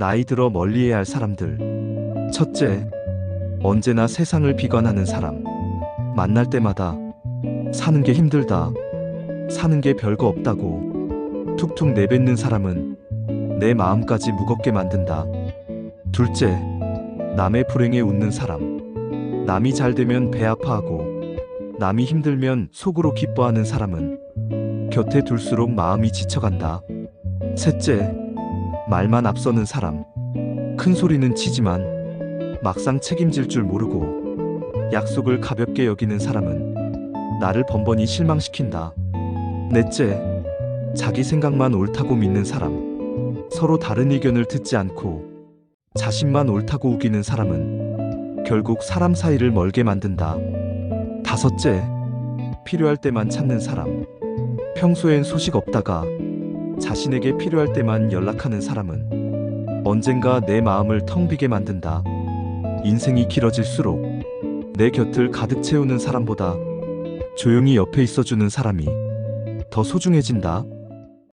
나이 들어 멀리해야 할 사람들. 첫째, 언제나 세상을 비관하는 사람. 만날 때마다 사는 게 힘들다. 사는 게 별거 없다고 툭툭 내뱉는 사람은 내 마음까지 무겁게 만든다. 둘째, 남의 불행에 웃는 사람. 남이 잘 되면 배 아파하고 남이 힘들면 속으로 기뻐하는 사람은 곁에 둘수록 마음이 지쳐간다. 셋째, 말만 앞서는 사람. 큰 소리는 치지만 막상 책임질 줄 모르고 약속을 가볍게 여기는 사람은 나를 번번이 실망시킨다. 넷째, 자기 생각만 옳다고 믿는 사람. 서로 다른 의견을 듣지 않고 자신만 옳다고 우기는 사람은 결국 사람 사이를 멀게 만든다. 다섯째, 필요할 때만 찾는 사람. 평소엔 소식 없다가 자신에게 필요할 때만 연락하는 사람은 언젠가 내 마음을 텅 비게 만든다. 인생이 길어질수록 내 곁을 가득 채우는 사람보다 조용히 옆에 있어주는 사람이 더 소중해진다.